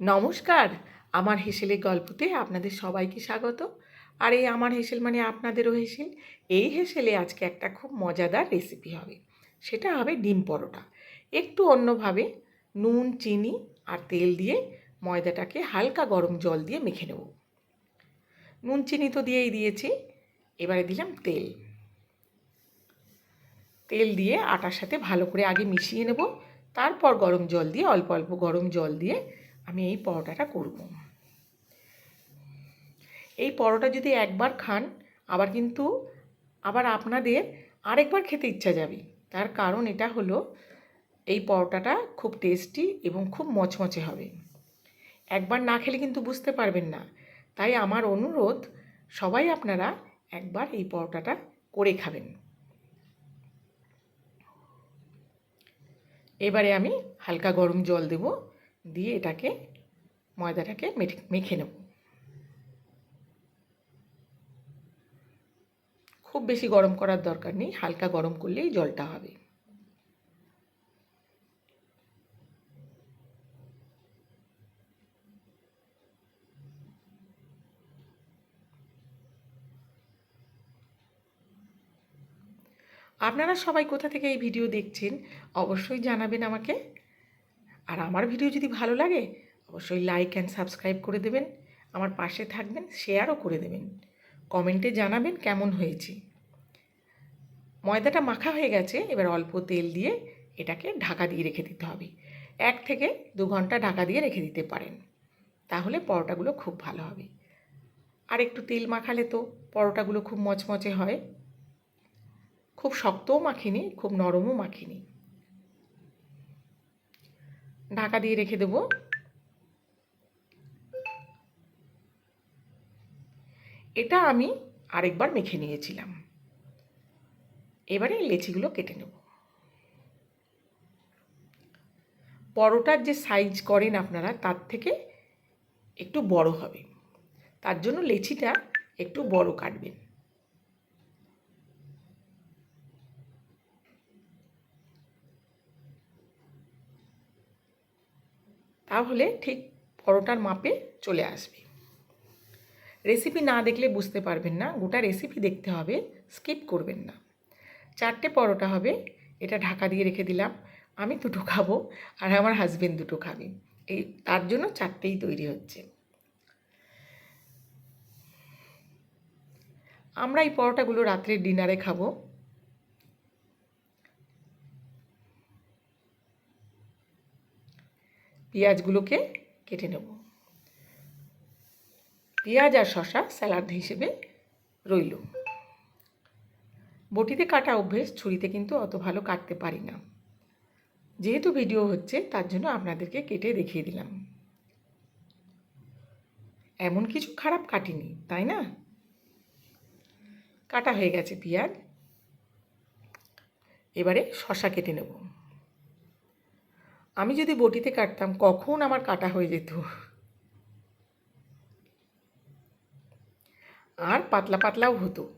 নমস্কার। আমার হেসেলের গল্পতে আপনাদের সবাইকে স্বাগত। আর এই আমার হেসেল মানে আপনাদেরও হেসেল। এই হেসেলে আজকে একটা খুব মজাদার রেসিপি হবে। সেটা হবে ডিম পরোটা। একটু অন্যভাবে নুন, চিনি আর তেল দিয়ে ময়দাটাকে হালকা গরম জল দিয়ে মেখে নেব। নুন, চিনি তো দিয়েই দিয়েছি। এবারে দিলাম তেল। তেল দিয়ে আটার সাথে ভালো করে আগে মিশিয়ে নেব। তারপর গরম জল দিয়ে, অল্প অল্প গরম জল দিয়ে আমি এই পরোটাটা করব। এই পরোটা যদি একবার খান, আবার কিন্তু আবার আপনাদের আরেকবার খেতে ইচ্ছা যাবে। তার কারণ এটা হলো, এই পরোটাটা খুব টেস্টি এবং খুব মচমচে হবে। একবার না খেলে কিন্তু বুঝতে পারবেন না। তাই আমার অনুরোধ, সবাই আপনারা একবার এই পরোটাটা করে খাবেন। এবারে আমি হালকা গরম জল দেব। দিয়ে এটাকে, ময়দাটাকে মেখে নেব। খুব বেশি গরম করার দরকার নেই, হালকা গরম করলেই জলটা হবে। আপনারা সবাই কোথা থেকে এই ভিডিও দেখছেন, অবশ্যই জানাবেন আমাকে। আর আমার ভিডিও যদি ভালো লাগে, অবশ্যই লাইক অ্যান্ড সাবস্ক্রাইব করে দেবেন, আমার পাশে থাকবেন শেয়ারও করে দেবেন কমেন্টে জানাবেন কেমন হয়েছে। ময়দাটা মাখা হয়ে গেছে, এবার অল্প তেল দিয়ে এটাকে ঢাকা দিয়ে রেখে দিতে হবে। এক থেকে দু ঘণ্টা ঢাকা দিয়ে রেখে দিতে পারেন, তাহলে পরোটাগুলো খুব ভালো হবে। আর একটু তেল মাখালে তো পরোটাগুলো খুব মচমচে হয়। খুব শক্তও মাখিনি, খুব নরমও মাখিনি। ঢাকা দিয়ে রেখে দেব। এটা আমি আরেকবার মেখে নিয়েছিলাম। এবারে লেচিগুলো কেটে নেব। পরোটার যে সাইজ করেন আপনারা, তার থেকে একটু বড় হবে। তার জন্য লেচিটা একটু বড় কাটবেন। তাহলে ঠিক পরোটার মাপে চলে আসবে। রেসিপি না দেখলে বুঝতে পারবেন না, গোটা রেসিপি দেখতে হবে স্কিপ করবেন না। চারটে পরোটা হবে, এটা ঢাকা দিয়ে রেখে দিলাম, আমি দুটো খাব আর আমার হাজবেন্ড দুটো খাবে। এই তার জন্য চারটেই তৈরি হচ্ছে। আমরা এই পরোটাগুলো রাত্রে ডিনারে খাব। পেঁয়াজগুলোকে কেটে নেব। পেঁয়াজ আর শশা স্যালাড হিসেবে রইল। বটিতে কাটা অভ্যেস ছুরিতে কিন্তু অত ভালো কাটতে পারি না। যেহেতু ভিডিও হচ্ছে, তার জন্য আপনাদেরকে কেটে দেখিয়ে দিলাম। এমন কিছু খারাপ কাটিনি, তাই না? কাটা হয়ে গেছে পেঁয়াজ। এবারে শশা কেটে নেব। আমি যদি বটিতে কাটতাম, কখন আমার কাটা হয়ে যেত? আর পাতলা পাতলাও হতো।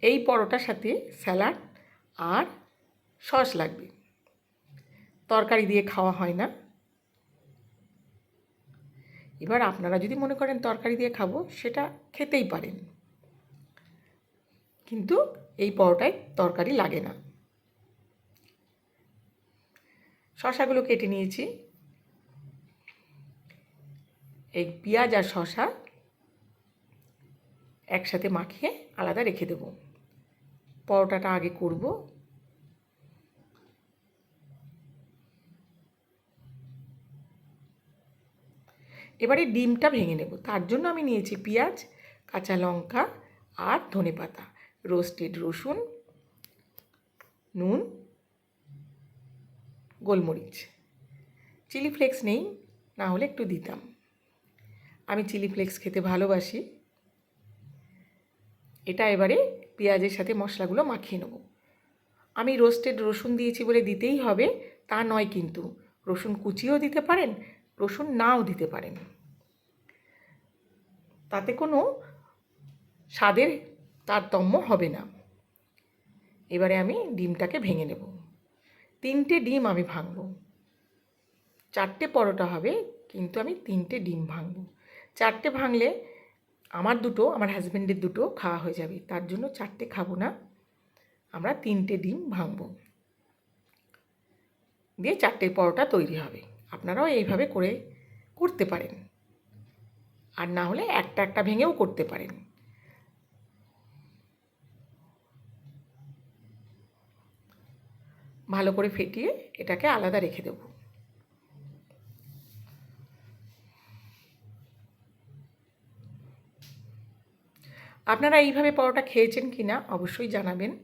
এই পরোটার সাথে স্যালাড আর সস লাগবে। তরকারি দিয়ে খাওয়া হয় না। এবার আপনারা যদি মনে করেন তরকারি দিয়ে খাব, সেটা খেতেই পারেন। কিন্তু এই পরোটায় তরকারি লাগে না। শশাগুলো কেটে নিয়েছি। এই পেঁয়াজ আর শশা একসাথে মাখিয়ে আলাদা রেখে দেব। পরোটাটা আগে করব এবারে ডিমটা ভেঙে নেব। তার জন্য আমি নিয়েছি পেঁয়াজ, কাঁচা লঙ্কা আর ধনে পাতা, রোস্টেড রসুন, নুন, গোলমরিচ। চিলি ফ্লেক্স নেই, না হলে একটু দিতাম। আমি চিলি ফ্লেক্স খেতে ভালোবাসি। এটা এবারে পেঁয়াজের সাথে মশলাগুলো মাখিয়ে নেব। আমি রোস্টেড রসুন দিয়েছি বলে দিতেই হবে, তা নয় কিন্তু। রসুন কুচিও দিতে পারেন রসুন নাও দিতে পারেন। তাতে কোনো স্বাদের তারতম্য হবে না। এবারে আমি ডিমটাকে ভেঙে নেব। তিনটে ডিম আমি ভাঙব। চারটে পরোটা হবে, কিন্তু আমি তিনটে ডিম ভাঙবো। চারটে ভাঙলে আমার দুটো, আমার হাজব্যান্ডের দুটো খাওয়া হয়ে যাবে। তার জন্য চারটে খাব না। আমরা তিনটে ডিম ভাঙবো। দিয়ে চারটে পরোটা তৈরি হবে। আপনারাও এইভাবে করে করতে পারেন। আর না হলে একটা একটা ভেঙেও করতে পারেন। ভালো করে ফেটিয়ে এটাকে আলাদা রেখে দেব। আপনারা এইভাবে পরোটা খেয়েছেন কি না অবশ্যই জানাবেন।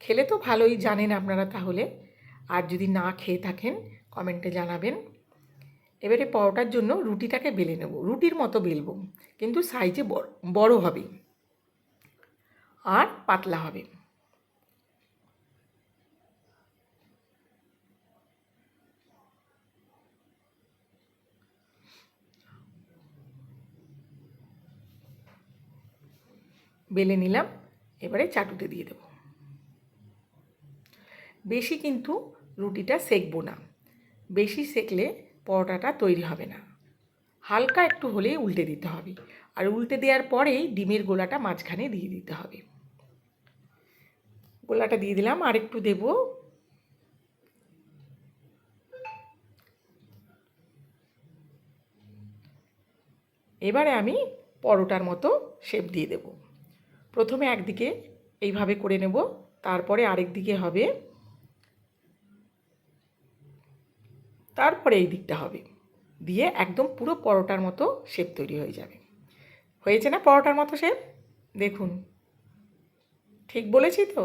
খেলে তো ভালোই জানেন আপনারা তাহলে। আর যদি না খেয়ে থাকেন কমেন্টে জানাবেন। এবারে পরোটার জন্য রুটিটাকে বেলে নেব। রুটির মতো বেলবো, কিন্তু সাইজে বড় হবে আর পাতলা হবে। বেলে নিলাম, এবারে চাটুতে দিয়ে দেব। বেশি কিন্তু রুটিটা সেকবো না। বেশি সেকলে পরোটাটা তৈরি হবে না। হালকা একটু হলেই উল্টে দিতে হবে আর উল্টে দেওয়ার পরেই ডিমের গোলাটা মাঝখানে দিয়ে দিতে হবে। গোলাটা দিয়ে দিলাম, আর একটু দেব এবারে আমি পরোটার মতো শেপ দিয়ে দেব। প্রথমে একদিকে এইভাবে করে নেব, তারপরে আরেক দিকে হবে তারপরে এই দিকটা হবে। দিয়ে একদম পুরো পরোটার মতো শেপ তৈরি হয়ে যাবে। হয়েছে না পরোটার মতো শেপ দেখুন। ঠিক বলেছি তো?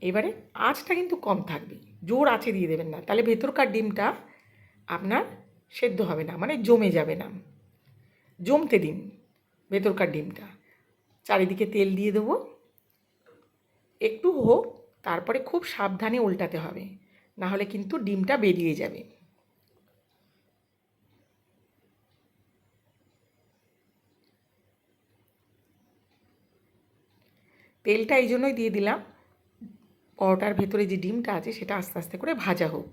এবারে আঁচটা কিন্তু কম থাকবে। জোর আঁচে দিয়ে দেবেন না। তাহলে ভেতরকার ডিমটা আপনার সেদ্ধ হবে না মানে জমে যাবে না। জমতে দিন ভেতরকার ডিমটা। চারিদিকে তেল দিয়ে দেবো। একটু হোক, তারপরে খুব সাবধানে উল্টাতে হবে। না হলে কিন্তু ডিমটা বেরিয়ে যাবে। তেলটা এই জন্যই দিয়ে দিলাম, পরোটার ভেতরে যে ডিমটা আছে সেটা আস্তে আস্তে করে ভাজা হোক।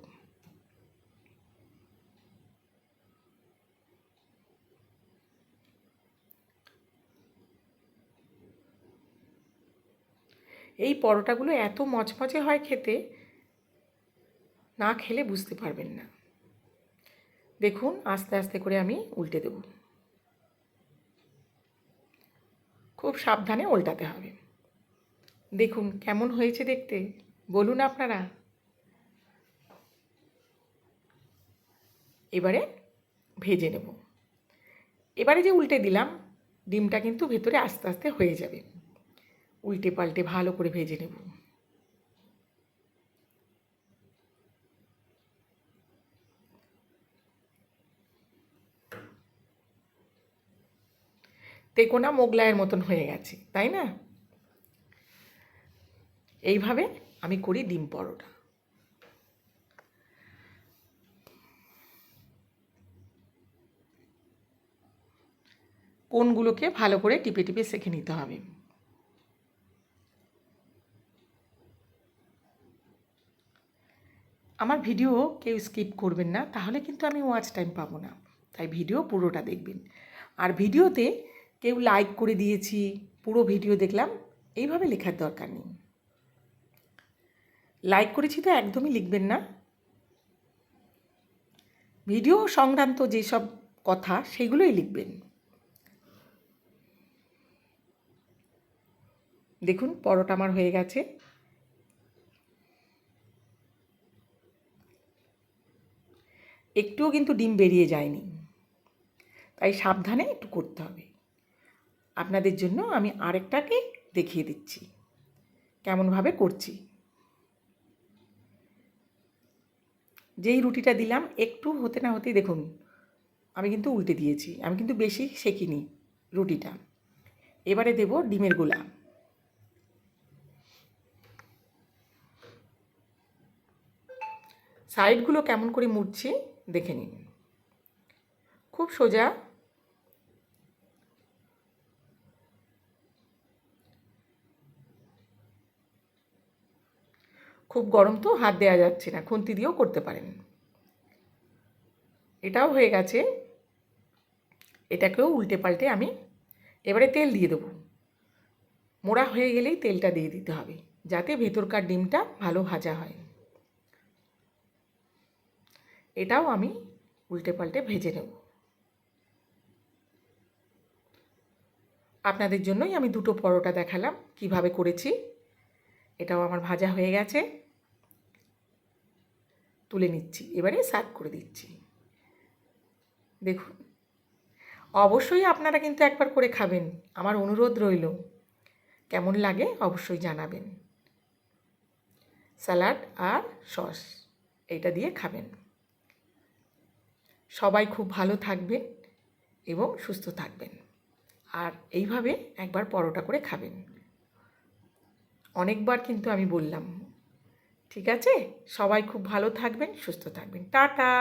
এই পরোটাগুলো এত মচমচে হয় খেতে না খেলে বুঝতে পারবেন না। দেখুন, আস্তে আস্তে করে আমি উল্টে দেব। খুব সাবধানে উল্টাতে হবে। দেখুন, কেমন হয়েছে দেখতে? বলুন আপনারা। এবারে ভেজে নেব। এবারে যে উল্টে দিলাম, ডিমটা কিন্তু ভেতরে আস্তে আস্তে হয়ে যাবে। উল্টে পাল্টে ভালো করে ভেজে নেব। তেকোনা মোগলাইয়ের মতন হয়ে গেছে, তাই না? এইভাবে আমি করি ডিম পরোটা। কোনগুলোকে ভালো করে টিপে টিপে সেঁকে নিতে হবে। আমার ভিডিও কেউ স্কিপ করবেন না, তাহলে কিন্তু আমি ওয়াচ টাইম পাবো না, তাই ভিডিও পুরোটা দেখবেন। আর ভিডিওতে কেউ লাইক করে দিয়েছি, পুরো ভিডিও দেখলাম, এইভাবে লেখার দরকার নেই। লাইক করেছি তো একদমই লিখবেন না। ভিডিও সংক্রান্ত যেসব কথা, সেগুলোই লিখবেন। দেখুন, পরোটা আমার হয়ে গেছে। একটুও কিন্তু ডিম বেরিয়ে যায়নি। তাই সাবধানে একটু করতে হবে। আপনাদের জন্য আমি আরেকটাকে দেখিয়ে দিচ্ছি। কেমনভাবে করছি? যেই রুটিটা দিলাম, একটু হতে না হতেই দেখুন, আমি কিন্তু উল্টে দিয়েছি। আমি কিন্তু বেশি সেকিনি রুটিটা। এবারে দেব ডিমের গোলা। সাইডগুলো কেমন করে মুড়ছি, দেখে নিন। খুব সোজা খুব গরম তো, হাত দেওয়া যাচ্ছে না, খুন্তি দিয়েও করতে পারেন। এটাও হয়ে গেছে। এটাকেও উল্টে পাল্টে আমি এবারে তেল দিয়ে দেবো। মোড়া হয়ে গেলেই তেলটা দিয়ে দিতে হবে, যাতে ভেতরকার ডিমটা ভালো ভাজা হয়। এটাও আমি উল্টে পাল্টে ভেজে নেব। আপনাদের জন্যই আমি দুটো পরোটা দেখালাম, কীভাবে করেছি। এটাও আমার ভাজা হয়ে গেছে। তুলে নিচ্ছি, এবারে সার্ভ করে দিচ্ছি। দেখুন, অবশ্যই আপনারা কিন্তু একবার করে খাবেন, আমার অনুরোধ রইল। কেমন লাগে অবশ্যই জানাবেন। স্যালাড আর সস, এইটা দিয়ে খাবেন। সবাই খুব ভালো থাকবেন এবং সুস্থ থাকবেন। আর এইভাবে একবার পরোটা করে খাবেন। অনেকবার কিন্তু আমি বললাম ঠিক আছে? সবাই খুব ভালো থাকবেন সুস্থ থাকবেন। টাটা!